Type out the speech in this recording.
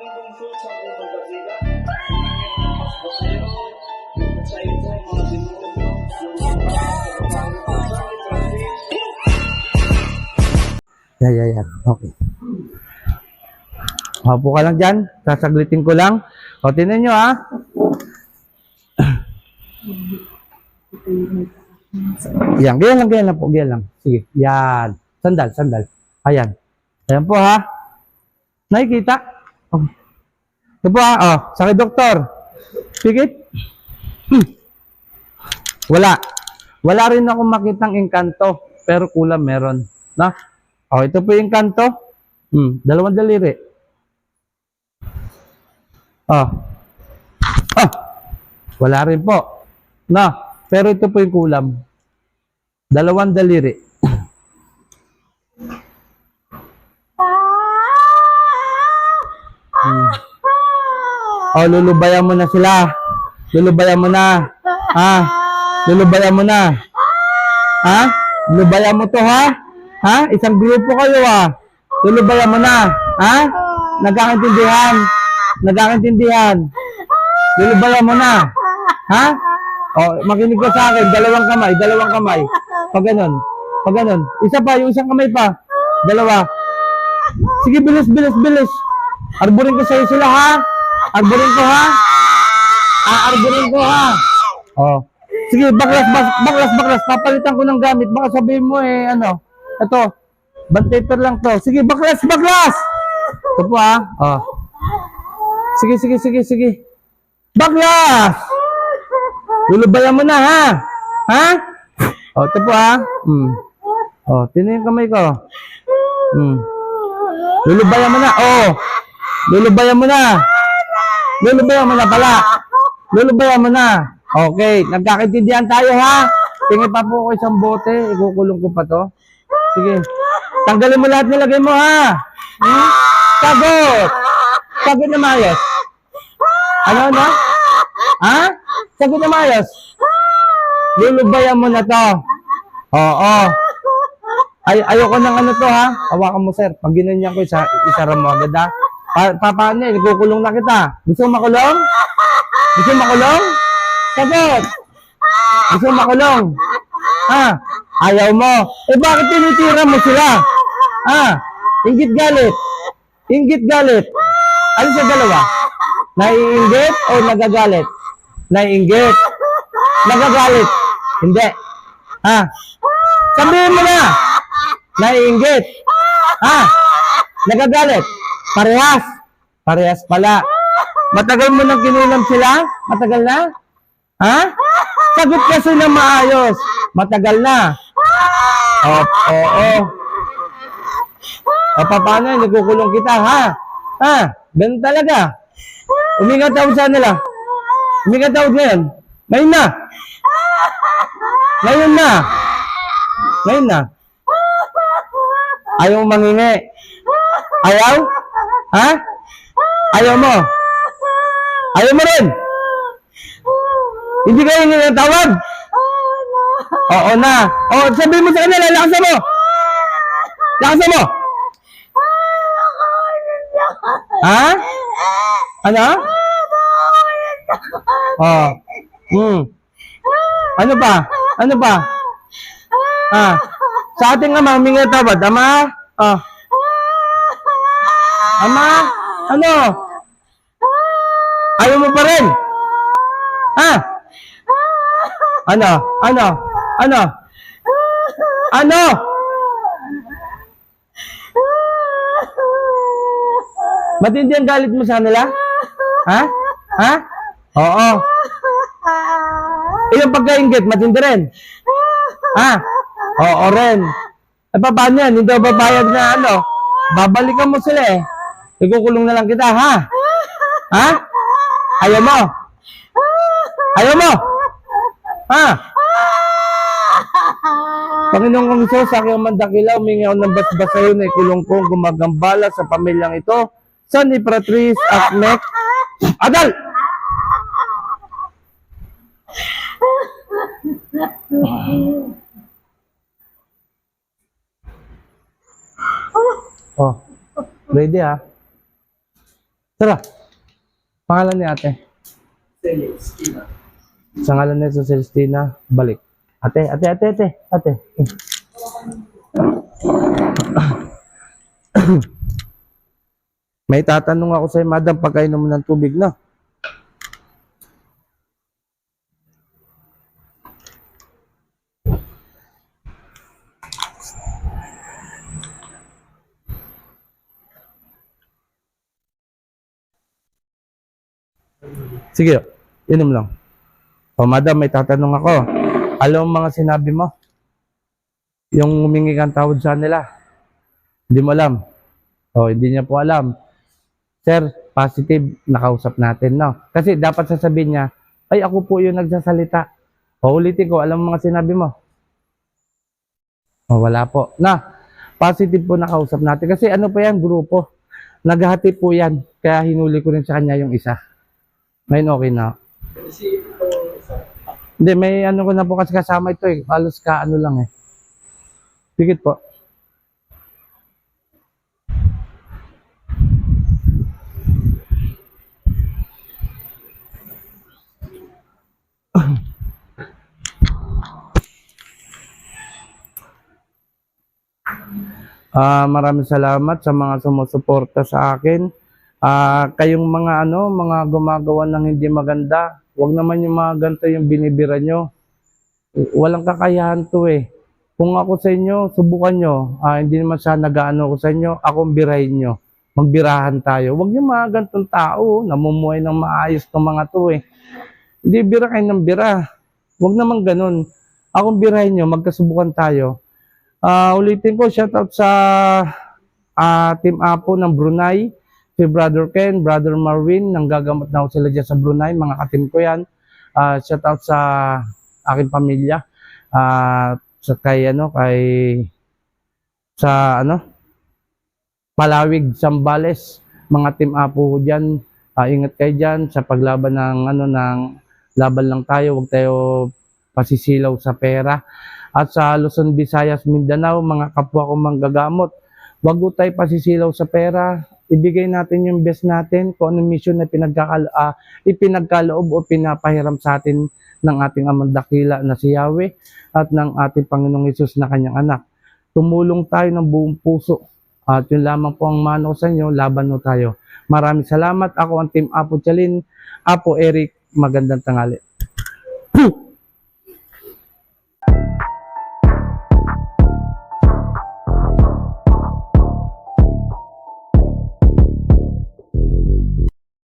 aming bungso sa unang basila. Sa ito mga Yeah, yeah, yeah. Okay. Hapo ka lang dyan. Sasaglitin ko lang. O, tinan nyo, ha? Yan, ganyan lang, ganyan lang po, ganyan lang. Sige, yan. Sandal, sandal. Ayan. Ayan po, ha? Nakikita? Oh. Ito po, ha? Oh, sakit doktor. Pikit. Wala. Wala rin ako makitang engkanto, pero kulang meron. Na? Oh, ito po yung kanto. Hmm, dalawang daliri. Oh. Ah. Wala rin po. Na, pero ito po yung kulam. Dalawang daliri. Hmm. Oh, lulubayan mo na sila. Lulubayan mo na. Ha? Lulubayan mo na. Ha? Lulubayan mo to, ha? Ha? Isang grupo kayo, ha? Lulubayan mo na. Ha? Nagkakaintindihan. Nagkakaintindihan. Lulubayan mo na. Ha? Oh, makinig ka sa akin. Dalawang kamay, dalawang kamay. Pag ganun. Pag ganun. Isa pa, yung isang kamay pa. Dalawa. Sige, bilis, bilis, bilis. Arborin ko sa'yo sila, ha? Arborin ko, ha? Ah, arborin ko, ha? Oh. Sige, baklas, bak- baklas, baklas. Papalitan ko ng gamit. Baka sabihin mo, eh, ano. Ito. Band lang to. Sige, baklas, baklas! Ito po, ha? Oh. Sige, sige, sige, sige. Baklas! Lulubayan mo na, ha? Ha? Oh, ito po, ha? Hmm. Oh, tinan yung kamay ko. Hmm. Lulubayan mo na. Oh. Lulubayan mo na. Lulubayan mo na pala. Lulubayan mo na. Okay. Nagkakaintindihan tayo ha. Tingin pa po ako isang bote. Ikukulong ko pa to. Sige. Tanggalin mo lahat nilagay mo ha. Hmm? Sagot. Sagot na maayos. Ano na? Ha? Sagot na maayos. Lulubayan mo na to. Oo. Ay, ayoko ng ano to ha. Hawakan mo sir. Pag ginanyan ko, isa, isara mo agad ha. Pa, pa, paano yan? Ikukulong na kita. Gusto mo makulong? Gusto mo makulong? Sagot! Gusto mo makulong? Ha? Ayaw mo. Eh bakit tinitira mo sila? Ha? Ingit galit. Ingit galit. Ano sa dalawa? Naiinggit o nagagalit? Naiinggit. Nagagalit. Hindi. Ha? Sabihin mo na. Naiinggit. Ha? Nagagalit. Parehas. Parehas pala. Matagal mo nang kinulam sila? Matagal na? Ha? Sagot kasi na maayos. Matagal na. Oo. Oo. O paano? Nagkukulong kita, ha? Ha? Ganun talaga. Umingat tawag sa nila. Umingat tawag ngayon. Ngayon na. Ngayon na. Ngayon na. Ayaw mo mangingi. Ayaw? Ha? Ayaw mo? Ayaw mo rin? Hindi kayo hingi ng tawag? Oo na. Oo, sabihin mo sa kanila, lakasan mo. Lakasan mo. Ha? Ano? Oh. Hmm. Ano pa? Ano pa? Ah. Sa ating ama, humingi ng tawad. Ama? Ah. Ama? Ano? Ayaw mo pa rin? Ha? Ano? Ano? Ano? Ano? Matindi ang galit mo sa kanila? Ha? Ha? Oo. Eh, yung pagkaingit, matindi rin. Ha? Oo rin. Eh, paano yan? Hindi babayad na ano? Babalikan mo sila eh. Ikukulong na lang kita, ha? Ha? Ayaw mo? Ayaw mo? Ha? Panginoong kong Isus, sa aking mandakilaw, humingi ako ng basbas sa'yo na ikulong kong gumagambala sa pamilyang ito. Sa ni Patrice at Mek. Adal! Oh, ready ah. Tara. Pangalan ni ate. Sa ngalan ni Celestina, balik. Ate, ate, ate, ate, ate. May tatanong ako sa'yo, madam, pagkainom ng tubig na. Sige, inom lang. O madam, may tatanong ako. Alam mo mga sinabi mo? Yung humingi kang tawad sa nila. Hindi mo alam. O, hindi niya po alam. Sir, positive, nakausap natin, no? Kasi dapat sasabihin niya, ay ako po yung nagsasalita. O, ulitin ko, alam mo mga sinabi mo? O, wala po. Na, positive po nakausap natin. Kasi ano pa yan, grupo. Naghati po yan. Kaya hinuli ko rin sa kanya yung isa. Ngayon okay na. Hindi, may ano ko na po kasi kasama ito eh. Halos ka ano lang eh. Tikit po. Ah, maraming salamat sa mga sumusuporta sa akin. Ah, kayong mga ano, mga gumagawa ng hindi maganda, wag naman yung mga ganito yung binibira nyo. Walang kakayahan to eh. Kung ako sa inyo, subukan nyo. Ah, hindi naman siya nag-ano ko sa inyo, akong birahin nyo. Magbirahan tayo. Wag yung mga ganitong tao, namumuhay ng maayos ng mga to eh. Hindi bira kayo ng bira. Wag naman ganun. Akong birahin nyo, magkasubukan tayo. Ah, ulitin ko, shoutout sa ah, Team Apo ng Brunei, si Brother Ken, Brother Marvin, nang gagamot na ako sila dyan sa Brunei, mga katim ko yan. Ah, shoutout sa aking pamilya, ah, sa kay ano, kay sa ano, Palawig, Sambales, mga Team Apo ko dyan, Ah, ingat kayo dyan sa paglaban ng ano, ng laban lang tayo, huwag tayo pasisilaw sa pera at sa Luzon, Visayas, Mindanao, mga kapwa kong manggagamot. Wag po tayo pasisilaw sa pera. Ibigay natin yung best natin kung anong mission na pinagkakal ah, ipinagkaloob o pinapahiram sa atin ng ating amang dakila na si Yahweh at ng ating Panginoong Yesus na kanyang anak. Tumulong tayo ng buong puso. At yun lamang po ang mano sa inyo, laban mo tayo. Maraming salamat. Ako ang Team Apo Chalin, Apo Eric, magandang tangali.